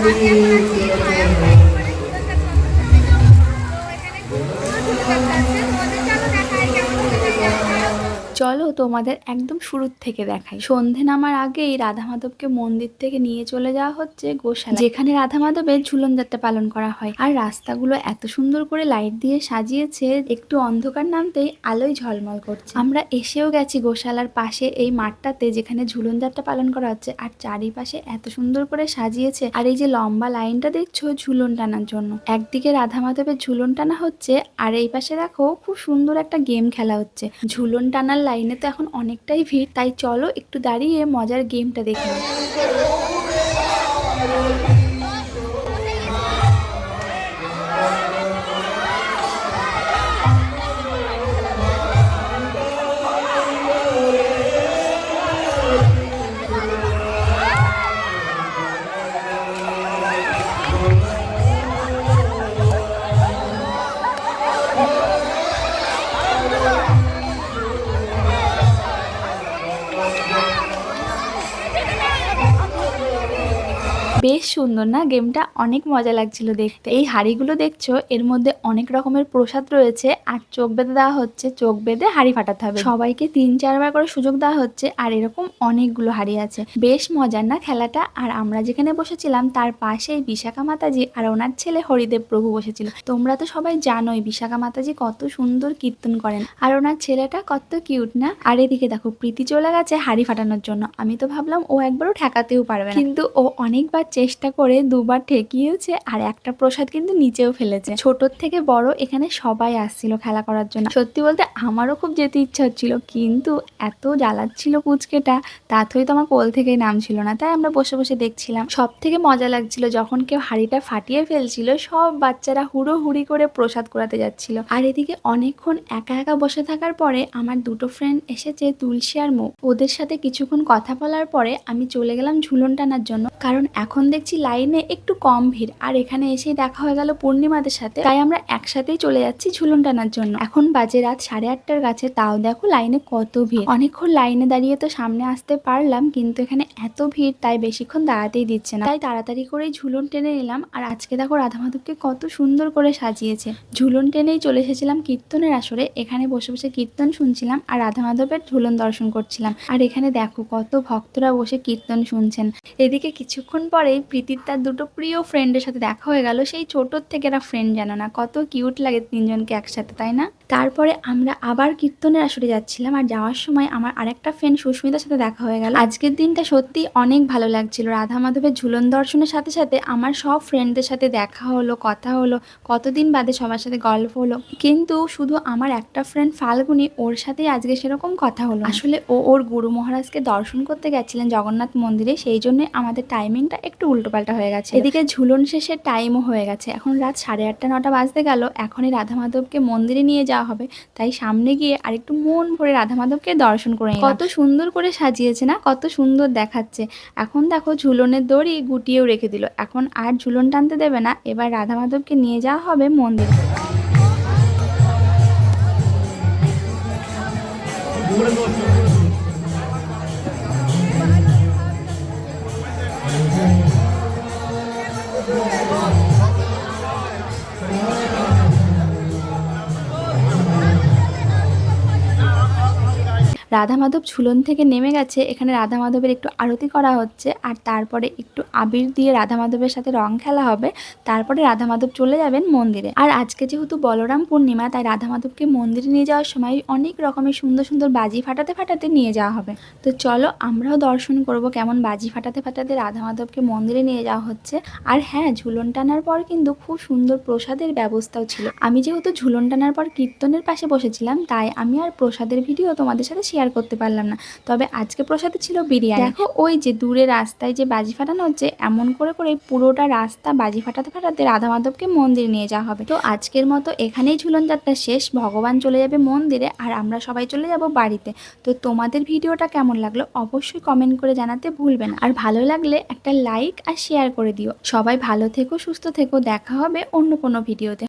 Amen. চলো তোমাদের একদম শুরুর থেকে দেখাই। সন্ধে নামার আগেই রাধা মাধবকে মন্দির থেকে নিয়ে চলে যাওয়া হচ্ছে গোশালা যেখানে রাধা মাধবের ঝুলন যাত্রা পালন করা হয়। আর রাস্তাগুলো এত সুন্দর করে লাইট দিয়ে সাজিয়েছে, একটু অন্ধকার নামতেই আলোয় ঝলমল করছে। আমরা এসেও গেছি গোশালার পাশে এই মাঠটাতে যেখানে ঝুলন যাত্রা পালন করা হচ্ছে। আর চারিপাশে এত সুন্দর করে সাজিয়েছে। আর এই যে লম্বা লাইনটা দেখছ ঝুলন টানার জন্য। একদিকে রাধা মাধবের ঝুলন টানা হচ্ছে, আর এই পাশে দেখো খুব সুন্দর একটা গেম খেলা হচ্ছে। ঝুলন টানার লাইনে তো এখন অনেকটাই ভিড় তাই চলো একটু দাঁড়িয়ে মজার গেমটা দেখে বেশ সুন্দর না? গেমটা অনেক মজা লাগছিল দেখতে। এই হাড়িগুলো দেখছ? এর মধ্যে অনেক রকমের প্রসাদ রয়েছে। আর চোখ বেঁধে দেওয়া হচ্ছে। চোখ বেঁধে হাড়ি ফাটাতে হবে। সবাইকে তিন চারবার করে সুযোগ দেওয়া হচ্ছে। আর এরকম অনেকগুলো হাড়ি আছে। বেশ মজার না খেলাটা? আর আমরা যেখানে বসেছিলাম, তার পাশেই বিশাখা মাতাজি আর ওনার ছেলে হরিদেব প্রভু বসেছিল। তোমরা তো সবাই জানোই বিশাখা মাতাজি কত সুন্দর কীর্তন করেন। আর ওনার ছেলেটা কত কিউট না? আর এদিকে দেখো, প্রীতি চলে গেছে হাড়ি ফাটানোর জন্য। আমি তো ভাবলাম ও একবারও ঠেকাতেও পারবে না। কিন্তু ও অনেকবার চেষ্টা করে দুবার ঠেকিয়েছে আর একটা প্রসাদ কিন্তু নিচেও ফেলেছে। ছোটর থেকে বড় এখানে সবাই আসছিল খেলা করার জন্য। সত্যি বলতে আমারও খুব যেতে ইচ্ছা হচ্ছিল, কিন্তু এত জ্বালাচ্ছিল পুচকেটা তাতেই তো আমার কোল থেকেই নাম ছিল না, তাই আমরা বসে বসে দেখছিলাম। সব থেকে মজা লাগছিল যখন কেউ হাঁড়িটা ফাটিয়ে ফেলছিল, সব বাচ্চারা হুড়ো হুড়ি করে প্রসাদ করাতে যাচ্ছিল। আর এদিকে অনেকক্ষণ একা একা বসে থাকার পরে আমার দুটো ফ্রেন্ড এসেছে তুলসী আর মুখ ওদের সাথে কিছুক্ষণ কথা বলার পরে আমি চলে গেলাম ঝুলন টানার জন্য, কারণ এখন দেখছি লাইনে একটু কম ভিড়। আর এখানে এসেই দেখা হয়ে গেল পূর্ণিমাদের সাথে। তাই আমরা একসাথেই চলে যাচ্ছি ঝুলন টানার জন্য। এখন বাজে রাত সাড়ে আটটার কাছে। তাও দেখো লাইনে কত ভিড়। অনেকক্ষণ লাইনে দাঁড়িয়ে তো সামনে আসতে পারলাম, কিন্তু এখানে এত ভিড় তাই বেশিক্ষণ দাঁড়াতেই দিচ্ছে না। তাই তাড়াতাড়ি করেই ঝুলন টেনে নিলাম। আর আজকে দেখো রাধা মাধবকে কত সুন্দর করে সাজিয়েছে। ঝুলন টেনেই চলে এসেছিলাম কীর্তনের আসরে। এখানে বসে বসে কীর্তন শুনছিলাম আর রাধা মাধবের ঝুলন দর্শন করছিলাম। আর এখানে দেখো কত ভক্তরা বসে কীর্তন শুনছেন। এদিকে কিছুক্ষণ পরেই প্রীতির তার দুটো প্রিয় ফ্রেন্ডের সাথে দেখা হয়ে গেল, সেই ছোটোর থেকে এরা ফ্রেন্ড জানো না। কত কিউট লাগে তিনজনকে একসাথে, তাই না? তারপরে আমরা আবার কীর্তনের আসরে যাচ্ছিলাম আর যাওয়ার সময় আমার আরেকটা ফ্রেন্ড সুস্মিতার সাথে দেখা হয়ে গেল। আজকের দিনটা সত্যি অনেক ভালো লাগছিল। রাধা মাধবের ঝুলন দর্শনের সাথে সাথে আমার সব ফ্রেন্ডদের সাথে দেখা হলো, কথা হলো, কতদিন বাদে সবার সাথে গল্প হলো। কিন্তু শুধু আমার একটা ফ্রেন্ড ফাল্গুনি, ওর সাথেই আজকে সেরকম কথা হলো। আসলে ও ওর গুরু মহারাজকে দর্শন করতে গেছিলেন জগন্নাথ মন্দিরে, সেই জন্য আমাদের টাইমিংটা একটু উল্টোপাল্টা হয়ে গেছে। এদিকে ঝুলন শেষের টাইমও হয়ে গেছে। এখন রাত সাড়ে আটটা, নটা বাজতে গেল। এখনই রাধা মাধবকে মন্দিরে নিয়ে যাওয়া হবে। তাই সামনে গিয়ে আরেকটু মন ভরে রাধা মাধবকে দর্শন করে কত সুন্দর করে সাজিয়েছে না? কত সুন্দর দেখাচ্ছে। এখন দেখো ঝুলনের দড়ি গুটিয়েও রেখে দিল। এখন আর ঝুলন টানতে দেবে না। এবার রাধা মাধবকে নিয়ে যাওয়া হবে মন্দিরে। রাধা মাধব ঝুলন থেকে নেমে গেছে। এখানে রাধা মাধবের একটু আরতি করা হচ্ছে আর তারপরে একটু আবির দিয়ে রাধা মাধবের সাথে রং খেলা হবে। তারপরে রাধা মাধব চলে যাবেন মন্দিরে। আর আজকে যেহেতু বলরাম পূর্ণিমা, তাই রাধা মাধবকে মন্দিরে নিয়ে যাওয়ার সময় অনেক রকমের সুন্দর সুন্দর বাজি ফাটাতে ফাটাতে নিয়ে যাওয়া হবে। তো চলো আমরাও দর্শন করব কেমন বাজি ফাটাতে ফাটাতে রাধা মাধবকে মন্দিরে নিয়ে যাওয়া হচ্ছে। আর হ্যাঁ ঝুলন টানার পর কিন্তু খুব সুন্দর প্রসাদের ব্যবস্থাও ছিল। আমি যেহেতু ঝুলন টানার পর কীর্তনের পাশে বসেছিলাম, তাই আমি আর প্রসাদের ভিডিও তোমাদের সাথে শেয়ার করতে পারলাম না। তবে আজকে প্রসাদে ছিল বিরিয়ানি। দেখো, ওই যে দূরে রাস্তায় যে বাজি ফাটানো হচ্ছে, এমন করে করে পুরোটা রাস্তা বাজি ফাটাতে ফাটাতে রাধা মাধবকে মন্দিরে নিয়ে যাওয়া হবে। তো আজকের মতো এখানেই ঝুলন যাত্রা শেষ। ভগবান চলে যাবে মন্দিরে আর আমরা সবাই চলে যাব বাড়িতে। তো তোমাদের ভিডিওটা কেমন লাগল অবশ্যই কমেন্ট করে জানাতে ভুলবে না। আর ভালো লাগলে একটা লাইক আর শেয়ার করে দিও। সবাই ভালো থেকো, সুস্থ থেকো। দেখা হবে অন্য কোনো ভিডিওতে।